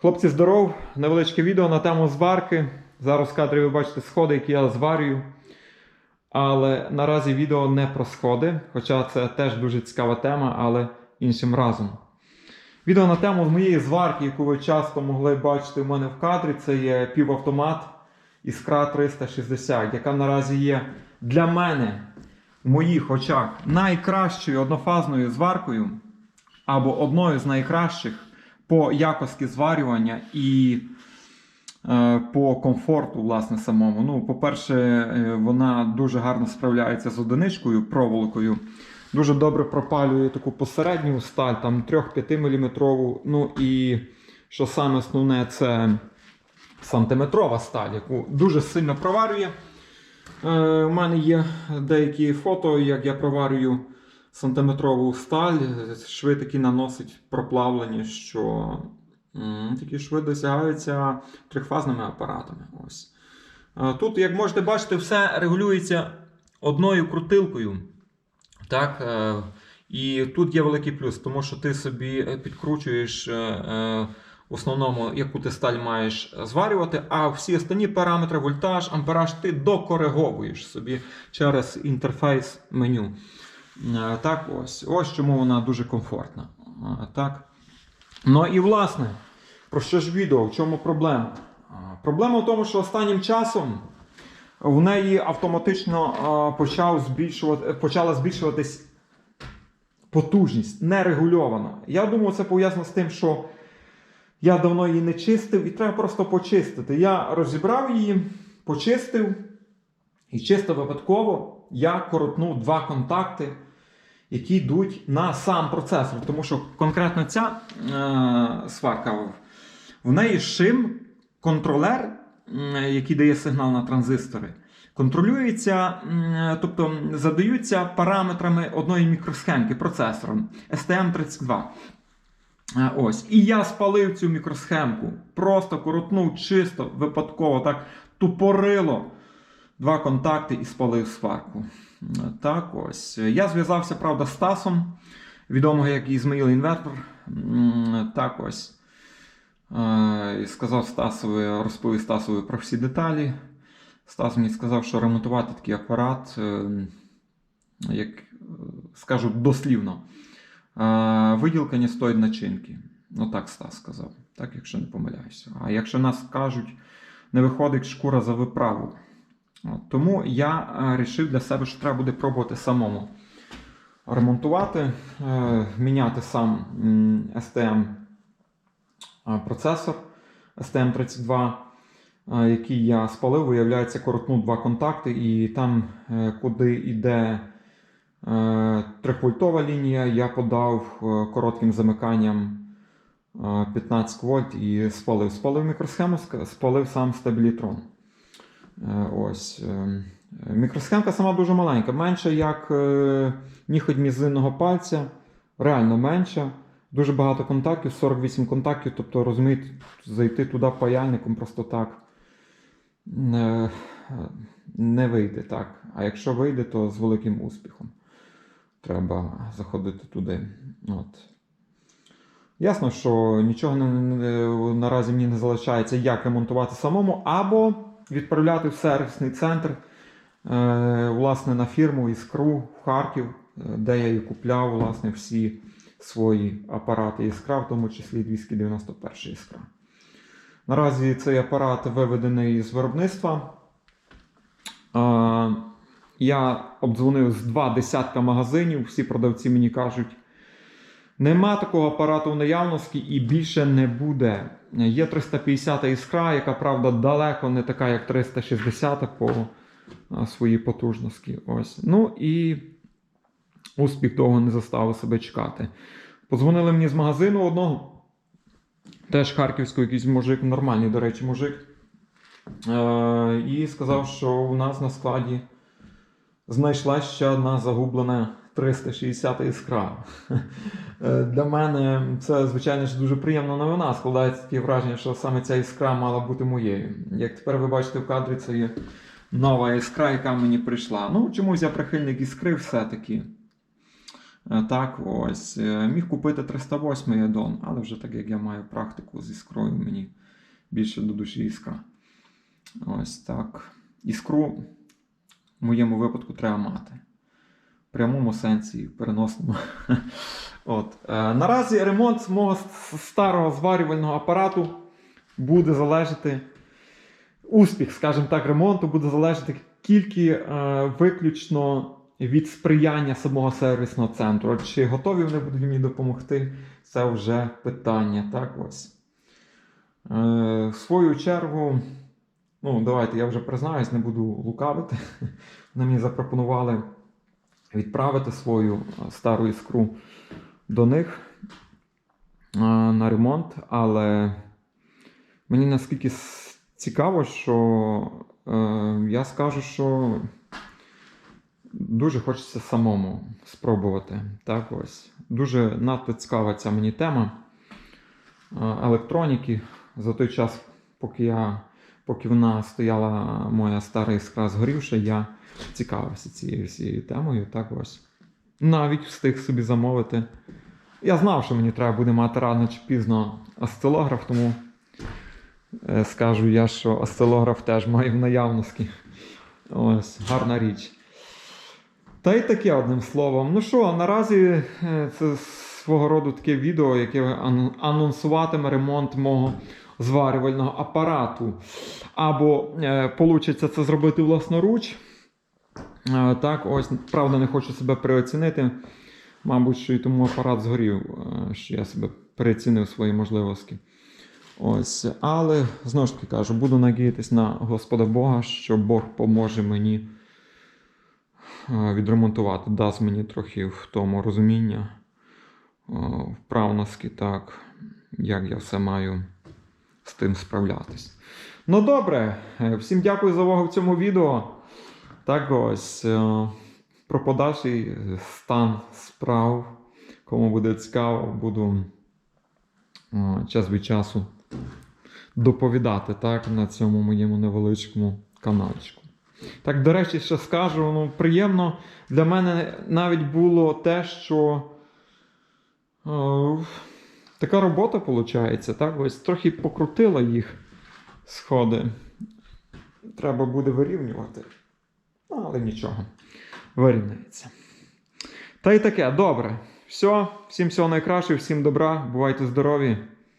Хлопці, здоров! Невеличке відео на тему зварки. Зараз в кадрі ви бачите сходи, які я зварюю. Але наразі відео не про сходи, хоча це теж дуже цікава тема, але іншим разом. Відео на тему моєї зварки, яку ви часто могли бачити в мене в кадрі, це є півавтомат Іскра 360, яка наразі є для мене в моїх очах найкращою однофазною зваркою, або одною з найкращих по якості зварювання і е, по комфорту, власне, самому. Ну, по-перше, е, вона дуже гарно справляється з одиничкою, проволокою. Дуже добре пропалює таку посередню сталь, там 3-5 мм. Ну і що саме основне, це сантиметрова сталь, яку дуже сильно проварює. Е, у мене є деякі фото, як я проварюю сантиметрову сталь. Шви такі наносить проплавлені, що такі шви досягаються трьохфазними апаратами. Ось. Тут, як можете бачити, все регулюється одною крутилкою. Так, е, і тут є великий плюс, тому що ти собі е, підкручуєш е, в основному, яку ти сталь маєш зварювати, а всі останні параметри, вольтаж, ампераж, ти докориговуєш собі через інтерфейс меню. Е, Так, ось. Ось чому вона дуже комфортна. Е, Так. Ну і власне, про що ж відео? В чому проблема? Е, Проблема в тому, що останнім часом в неї автоматично почав збільшувати, почала збільшуватись потужність нерегульовано. Я думаю, це пов'язано з тим, що я давно її не чистив і треба просто почистити. Я розібрав її, почистив, і чисто випадково я коротнув два контакти, які йдуть на сам процесор. Тому що конкретно ця е, сварка, в неї шим контролер, м, який дає сигнал на транзистори, контролюється, м, тобто задаються параметрами одної мікросхемки процесором STM32. Е, Ось. І я спалив цю мікросхемку. Просто коротнув чисто, випадково, так тупорило два контакти і спалив сварку. Так ось. Я зв'язався, правда, з Стасом, відомого як Ізмаїл Інвертор. Так ось. Е, сказав Стасові, розповів Стасові про всі деталі. Стас мені сказав, що ремонтувати такий апарат, е, як скажу дослівно, е, виділка не стоїть начинки. Ну так Стас сказав, так, якщо не помиляюся. А якщо нас кажуть, не виходить шкура за виправу. Тому я вирішив для себе, що треба буде пробувати самому ремонтувати, е, міняти сам STM процесор STM32, який я спалив, виявляється, коротнув два контакти, і там, е, куди йде 3-вольтова лінія, я подав е, коротким замиканням е, 15 вольт і спалив. Спалив мікросхему, спалив сам стабілітрон. Е, Ось. е, Мікросхемка сама дуже маленька, менша як е, мізинного пальця, реально менша. Дуже багато контактів, 48 контактів, тобто розумієте, зайти туди паяльником просто так не, не вийде так. А якщо вийде, то з великим успіхом. Треба заходити туди. От. Ясно, що нічого не, не- наразі мені не залишається, як ремонтувати самому, або відправляти в сервісний центр, е, власне, на фірму Іскру в Харків, е, де я і купляв власне, всі свої апарати Іскра, в тому числі 291 Іскра. Наразі цей апарат виведений з виробництва. Е, Я обдзвонив з два десятка магазинів, всі продавці мені кажуть, нема такого апарату в наявності і більше не буде. Є 350 іскра, яка, правда, далеко не така, як 360 по своїй потужності. Ось. Ну і успіх довго не заставив себе чекати. Подзвонили мені з магазину одного, теж харківського, якийсь мужик, нормальний, до речі, мужик. Е, і сказав, що у нас на складі знайшла ще одна загублена 360 іскра. Е, Для мене це, звичайно ж, дуже приємна новина. Складається таке враження, що саме ця іскра мала бути моєю. Як тепер ви бачите в кадрі, це є нова іскра, яка мені прийшла. Ну, чомусь я прихильник іскри все-таки. Е, Так, ось. Е, Міг купити 308 аддон, але вже так як я маю практику з іскрою, мені більше до душі іскра. Ось так. Іскру в моєму випадку треба мати. Прямому сенсі, переносному. От. Е, наразі ремонт мого старого зварювального апарату буде залежати. Успіх, скажімо так, ремонту буде залежати тільки е, виключно від сприяння самого сервісного центру. Чи готові вони будуть мені допомогти, це вже питання. Так ось. Е, в свою чергу, ну, давайте я вже признаюсь, не буду лукавити. Вони мені запропонували відправити свою е, стару іскру до них е, на ремонт, але мені наскільки цікаво, що е, я скажу, що дуже хочеться самому спробувати. Так ось. Дуже надто цікава ця мені тема електроніки. За той час, поки я. Поки вона стояла моя стара іскра згорівши, я цікавився цією всією темою. Так ось. Навіть встиг собі замовити. Я знав, що мені треба буде мати рано чи пізно осцилограф, тому е, скажу я, що осцилограф теж маю в наявності. Ось, гарна річ. Та й таке одним словом. Ну що, наразі е, це свого роду таке відео, яке анонсуватиме ремонт мого зварювального апарату. Або е, получиться це зробити власноруч. Е, так, ось, правда, не хочу себе переоцінити. Мабуть, що і тому апарат згорів, е, що я себе переоцінив свої можливості. Ось, але знову ж таки кажу, буду надіятися на Господа Бога, що Бог поможе мені відремонтувати, дасть мені трохи в тому розуміння, вправності, так, як я все маю з тим справлятись. Ну добре, е, всім дякую за увагу в цьому відео. Так ось е, про подальший стан справ. Кому буде цікаво, буду е, час від часу доповідати так, на цьому моєму невеличкому каналчику. Так, до речі, ще скажу, ну, приємно для мене навіть було те, що е, така робота виходить, так, ось трохи покрутила їх сходи. Треба буде вирівнювати. Ну, але нічого. Вирівняється. Та й таке, добре. Все, всім всього найкращого, всім добра, бувайте здорові.